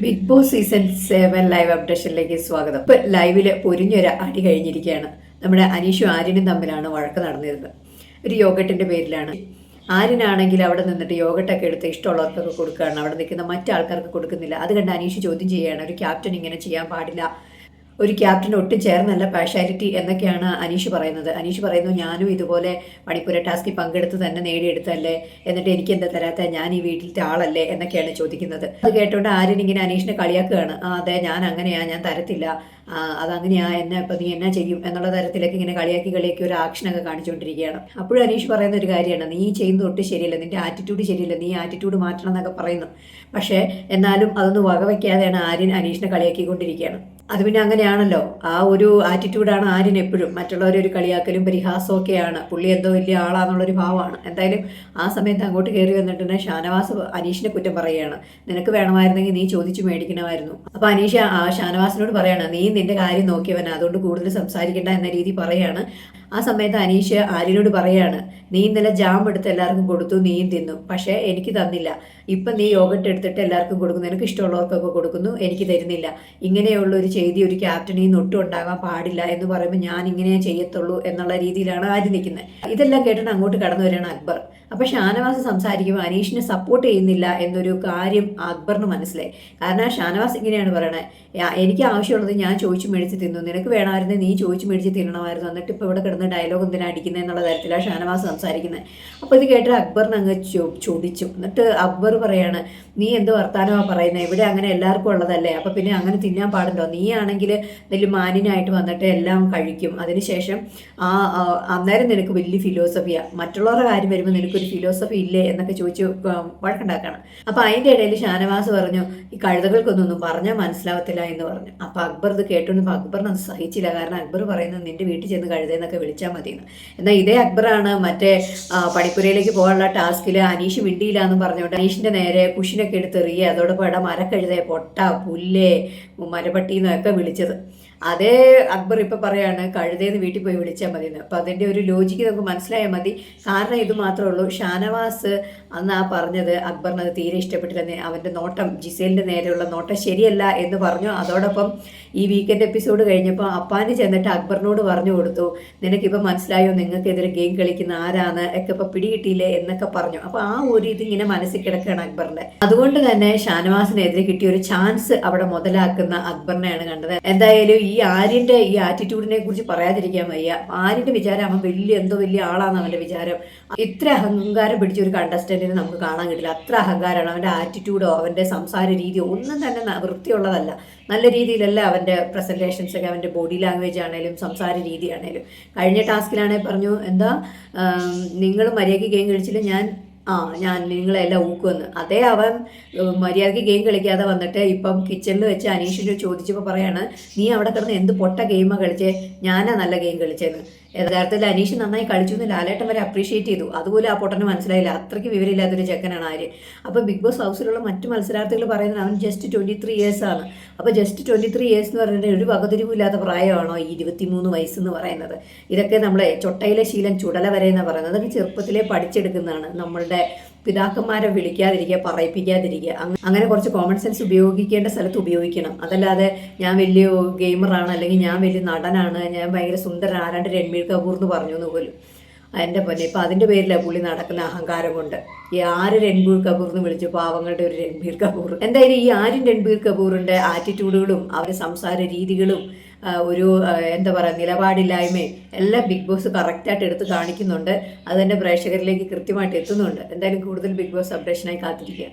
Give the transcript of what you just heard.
Bigg Boss season seven live അപ്ഡേഷനിലേക്ക് സ്വാഗതം. ഇപ്പൊ ലൈവിൽ പൊരിഞ്ഞൊരു അടി കഴിഞ്ഞിരിക്കുകയാണ്. നമ്മുടെ അനീഷും ആര്യനും തമ്മിലാണ് വഴക്ക് നടന്നിരുന്നത്. ഒരു യോഗട്ടിന്റെ പേരിലാണ്. ആര്യനാണെങ്കിൽ അവിടെ നിന്നിട്ട് യോഗട്ടൊക്കെ എടുത്ത് ഇഷ്ടമുള്ളവർക്കൊക്കെ കൊടുക്കുകയാണ്. അവിടെ നിൽക്കുന്ന മറ്റാൾക്കാർക്ക് കൊടുക്കുന്നില്ല. അത് കണ്ട് അനീഷ് ചോദ്യം ചെയ്യുകയാണ്. ഒരു ക്യാപ്റ്റൻ ഇങ്ങനെ ചെയ്യാൻ പാടില്ല. ഒരു ക്യാപ്റ്റൻ ഒട്ടും ചേർന്നല്ല പാഷ്യാലിറ്റി എന്നൊക്കെയാണ് അനീഷ് പറയുന്നത്. അനീഷ് പറയുന്നു ഞാനും ഇതുപോലെ മണിപ്പൂര ടാസ്കിൽ പങ്കെടുത്ത് തന്നെ നേടിയെടുത്തല്ലേ? എന്നിട്ട് എനിക്ക് എന്താ തരാത്ത? ഞാൻ ഈ വീട്ടിലത്തെ ആളല്ലേ? എന്നൊക്കെയാണ് ചോദിക്കുന്നത്. അത് കേട്ടോണ്ട് ആര്യൻ ഇങ്ങനെ അനീഷിനെ കളിയാക്കുകയാണ്. ആ അതെ ഞാൻ അങ്ങനെയാ ഞാൻ തരത്തില്ല. അതങ്ങനെയാ എന്നെ ഇപ്പം നീ എന്നാ ചെയ്യും? എന്നുള്ള തരത്തിലൊക്കെ ഇങ്ങനെ കളിയാക്കി കളിയാക്കി ഒരു ആക്ഷനൊക്കെ കാണിച്ചുകൊണ്ടിരിക്കുകയാണ് അപ്പോഴും അനീഷ് പറയുന്ന ഒരു കാര്യമാണ് നീ ചെയ്യുന്നത് ഒട്ടും ശരിയല്ല നിന്റെ ആറ്റിറ്റ്യൂഡ് ശരിയല്ല നീ ആറ്റിറ്റ്യൂഡ് മാറ്റണം എന്നൊക്കെ പറയുന്നു. പക്ഷേ എന്നാലും അതൊന്നും വകവയ്ക്കാതെയാണ് ആര്യൻ അനീഷിനെ കളിയാക്കിക്കൊണ്ടിരിക്കുകയാണ്. അത് പിന്നെ അങ്ങനെയാണല്ലോ. ആ ഒരു ആറ്റിറ്റ്യൂഡാണ് ആര്യൻ എപ്പോഴും. മറ്റുള്ളവരെ ഒരു കളിയാക്കലും പരിഹാസവും ഒക്കെയാണ്. പുള്ളി എന്തോ വലിയ ആളാന്നുള്ളൊരു ഭാവമാണ്. എന്തായാലും ആ സമയത്ത് അങ്ങോട്ട് കയറി വന്നിട്ട് തന്നെ ഷാനവാസ് അനീഷിനെ കുറ്റം പറയുകയാണ്. നിനക്ക് വേണമായിരുന്നെങ്കിൽ നീ ചോദിച്ചു മേടിക്കണമായിരുന്നു. അപ്പോൾ അനീഷ ആ ഷാനവാസിനോട് പറയുകയാണ് നീ നിന്റെ കാര്യം നോക്കിയവൻ അതുകൊണ്ട് കൂടുതൽ സംസാരിക്കേണ്ട എന്ന രീതി പറയാണ്. ആ സമയത്ത് അനീഷ് ആര്യനോട് പറയാണ് നീ ഇന്നലെ ജാം എടുത്ത് എല്ലാവർക്കും കൊടുത്തു. നീയും തിന്നു. പക്ഷേ എനിക്ക് തന്നില്ല. ഇപ്പം നീ യോഗട്ട് എടുത്തിട്ട് എല്ലാവർക്കും കൊടുക്കുന്നു. നിനക്ക് ഇഷ്ടമുള്ളവർക്കൊക്കെ കൊടുക്കുന്നു. എനിക്ക് തരുന്നില്ല. ഇങ്ങനെയുള്ള ഒരു ചെയ്തി ഒരു ക്യാപ്റ്റനിൽ ഒട്ടും ഉണ്ടാകാൻ പാടില്ല എന്ന് പറയുമ്പോൾ ഞാൻ ഇങ്ങനെ ചെയ്യത്തുള്ളൂ എന്നുള്ള രീതിയിലാണ് ആര് നിൽക്കുന്നത് ഇതെല്ലാം കേട്ടിട്ട് അങ്ങോട്ട് കടന്നു വരികയാണ് അക്ബർ. അപ്പൊ ഷാനവാസ് സംസാരിക്കുമ്പോൾ അനീഷിനെ സപ്പോർട്ട് ചെയ്യുന്നില്ല എന്നൊരു കാര്യം അക്ബറിന് മനസ്സിലായി. കാരണം ഷാനവാസ് ഇങ്ങനെയാണ് പറയണത് "യാ- എനിക്ക് ആവശ്യമുള്ളത് ഞാൻ ചോദിച്ചു മേടിച്ച് തിന്നു. നിനക്ക് വേണമായിരുന്നു നീ ചോദിച്ചു മേടിച്ച് തിന്നണമായിരുന്നു. എന്നിട്ട് ഇപ്പോൾ ഇവിടെ കിടന്ന് ഡയലോഗ് എന്തിനാ അടിക്കുന്നത് എന്നുള്ള തരത്തിലാണ് ഷാനവാസ് സംസാരിക്കുന്നത് അപ്പോൾ ഇത് കേട്ട അക്ബറിന് അങ്ങ് ചോദിച്ചു. എന്നിട്ട് അക്ബർ പറയാണ് നീ എന്ത് വർത്താനമാണ് പറയുന്നത് ഇവിടെ അങ്ങനെ എല്ലാവർക്കും ഉള്ളതല്ലേ? അപ്പോൾ പിന്നെ അങ്ങനെ തിന്നാൻ പാടുണ്ടോ? നീ ആണെങ്കിൽ വലിയ മാന്യനായിട്ട് വന്നിട്ട് എല്ലാം കഴിക്കും. അതിനുശേഷം ആ അന്നേരം നിനക്ക് വലിയ ഫിലോസഫിയാണ് മറ്റുള്ളവരുടെ കാര്യം വരുമ്പോൾ നിനക്കൊരു ഫിലോസഫി ഇല്ലേ എന്നൊക്കെ ചോദിച്ചു വഴക്കുണ്ടാക്കണം. അപ്പോൾ അതിന്റെ ഇടയിൽ ഷാനവാസ് പറഞ്ഞു ഈ കഴുതകൾക്കൊന്നും പറഞ്ഞാൽ മനസ്സിലാവത്തില്ല എന്ന് പറഞ്ഞു. അപ്പോൾ അക്ബർ ഇത് കേട്ടുകൊണ്ട് അക്ബറിന് അത് സഹിച്ചില്ല. കാരണം അക്ബർ പറയുന്നത് നിന്റെ വീട്ടിൽ ചെന്ന് കഴുതെന്നൊക്കെ വിളിച്ചാൽ മതി എന്ന് എന്നാൽ ഇതേ അക്ബറാണ് മറ്റേ പണിപ്പുരയിലേക്ക് പോകാനുള്ള ടാസ്കിൽ അനീഷ് മിണ്ടിയില്ല എന്ന് പറഞ്ഞുകൊണ്ട് അനീഷിന്റെ നേരെ കുഷിനൊക്കെ എടുത്തെറിയുക അതോടൊപ്പം ഇവിടെ മരക്കഴുതേ പൊട്ട പുല്ലേ മരപ്പട്ടിന്നൊക്കെ വിളിച്ചത്. അതേ അക്ബർ ഇപ്പൊ പറയാണ് കഴുതേന്ന് വീട്ടിൽ പോയി വിളിച്ചാൽ മതി എന്ന് അപ്പൊ അതിന്റെ ഒരു ലോജിക്ക് നമുക്ക് മനസ്സിലായാൽ മതി. കാരണം ഇത് മാത്രമേ ഉള്ളൂ. ഷാനവാസ് അന്ന് ആ പറഞ്ഞത് അക്ബറിന് അത് തീരെ ഇഷ്ടപ്പെട്ടില്ല അവന്റെ നോട്ടം ജിസേലിന്റെ നേരെയുള്ള നോട്ടം ശരിയല്ല എന്ന് പറഞ്ഞു. അതോടൊപ്പം ഈ വീക്കെൻഡ് എപ്പിസോഡ് കഴിഞ്ഞപ്പോൾ അപ്പാന് ചെന്നിട്ട് അക്ബറിനോട് പറഞ്ഞു കൊടുത്തു നിനക്കിപ്പോൾ മനസ്സിലായോ? നിങ്ങൾക്കെതിരെ ഗെയിം കളിക്കുന്ന ആരാണ്? ഒക്കെ ഇപ്പൊ പിടികിട്ടിയില്ലേ? എന്നൊക്കെ പറഞ്ഞു. അപ്പൊ ആ ഒരു ഇത് ഇങ്ങനെ മനസ്സിൽ കിടക്കുകയാണ് അക്ബറിന്റെ. അതുകൊണ്ട് തന്നെ ഷാനവാസിനെതിരെ കിട്ടിയ ഒരു ചാൻസ് അവിടെ മുതലാക്കുന്ന അക്ബറിനെയാണ് കണ്ടത്. എന്തായാലും ഈ ആര്യന്റെ ഈ ആറ്റിറ്റ്യൂഡിനെ കുറിച്ച് പറയാതിരിക്കാൻ വയ്യ. ആര്യന്റെ വിചാരം അവൻ വലിയ എന്തോ വലിയ ആളാണ് അവന്റെ വിചാരം. ഇത്ര അഹങ്കാരം പിടിച്ച ഒരു കണ്ടസ്റ്റന്റിനെ നമുക്ക് കാണാൻ കിട്ടില്ല. അത്ര അഹങ്കാരമാണ് അവന്റെ ആറ്റിറ്റ്യൂഡോ അവന്റെ സംസാര രീതിയോ ഒന്നും തന്നെ വൃത്തിയുള്ളതല്ല. നല്ല രീതിയിലല്ല അവന്റെ പ്രസന്റേഷൻസ് ഒക്കെ അവന്റെ ബോഡി ലാംഗ്വേജ് ആണേലും സംസാര രീതിയാണേലും കഴിഞ്ഞ ടാസ്കിലാണെങ്കിൽ പറഞ്ഞു എന്താ നിങ്ങൾ മര്യാദയ്ക്ക് ഗെയിം കഴിച്ചില്ല ഞാൻ ആ ഞാൻ നിങ്ങളെല്ലാം ഊക്കുമെന്ന് അതേ അവൻ മര്യാദയ്ക്ക് ഗെയിം കളിക്കാതെ വന്നിട്ട് ഇപ്പം കിച്ചണിൽ വെച്ച് അനീഷിനോട് ചോദിച്ചപ്പോൾ പറയാണ് നീ അവിടെ കിടന്ന് എന്ത് പൊട്ട ഗെയിമാണ് കളിച്ചേ? ഞാനാ നല്ല ഗെയിം കളിച്ചതെന്ന് യഥാർത്ഥത്തിൽ അനീഷ് നന്നായി കളിച്ചു എന്ന് ലാലേട്ടൻ വരെ അപ്രീഷിയേറ്റ് ചെയ്തു. അതുപോലെ ആ പൊട്ടന് മനസ്സിലായില്ല. അത്രയ്ക്ക് വിവരമില്ലാത്തൊരു ചെക്കനാണ് ആര്. അപ്പോൾ ബിഗ് ബോസ് ഹൗസിലുള്ള മറ്റു മത്സരാർത്ഥികൾ പറയുന്നത് അവൻ ജസ്റ്റ് ട്വന്റി ത്രീ ഇയേഴ്സ് ആണ്. അപ്പോൾ ജസ്റ്റ് ട്വന്റി ത്രീ ഇയേഴ്സ് എന്ന് പറഞ്ഞാൽ ഒരു വകതിരിവില്ലാത്ത പ്രായമാണോ ഈ ഇരുപത്തിമൂന്ന് വയസ്സെന്ന് പറയുന്നത്? ഇതൊക്കെ നമ്മളെ ചൊട്ടയിലെ ശീലം ചുടല വരെ എന്ന് പറയുന്നത് അതൊക്കെ ചെറുപ്പത്തിലേ പഠിച്ചെടുക്കുന്നതാണ്. നമ്മളുടെ പിതാക്കന്മാരെ വിളിക്കാതിരിക്കുക പറയിപ്പിക്കാതിരിക്കുക. അങ്ങ- അങ്ങനെ കുറച്ച് കോമൺ സെൻസ് ഉപയോഗിക്കേണ്ട സ്ഥലത്ത് ഉപയോഗിക്കണം. അതല്ലാതെ ഞാൻ വലിയ ഗെയിമറാണ് അല്ലെങ്കിൽ ഞാൻ വലിയ നടനാണ് ഞാൻ ഭയങ്കര സുന്ദരൻ ആരാണ്ട് രൺബീർ കപൂർ എന്ന് പറഞ്ഞു എന്ന് പോലും. എന്റെ പൊന്നെ. ഇപ്പം അതിന്റെ പേരിലാണ് പുള്ളി നടക്കുന്ന അഹങ്കാരം കൊണ്ട്. ഈ ആര് രൺബീർ കപൂർ എന്ന് വിളിച്ചു പാവങ്ങളുടെ ഒരു രൺബീർ കപൂർ. എന്തായാലും ഈ ആരും രൺബീർ കപൂറിന്റെ ആറ്റിറ്റ്യൂഡുകളും അവരുടെ സംസാര രീതികളും ഒരു എന്താ പറയുക നിലപാടില്ലായ്മയും എല്ലാം ബിഗ് ബോസ് കറക്റ്റായിട്ട് എടുത്ത് കാണിക്കുന്നുണ്ട്. അത് തന്നെ പ്രേക്ഷകരിലേക്ക് കൃത്യമായിട്ട് എത്തുന്നുണ്ട്. എന്തായാലും കൂടുതൽ ബിഗ് ബോസ് അപ്ഡേഷനായി കാത്തിരിക്കുക.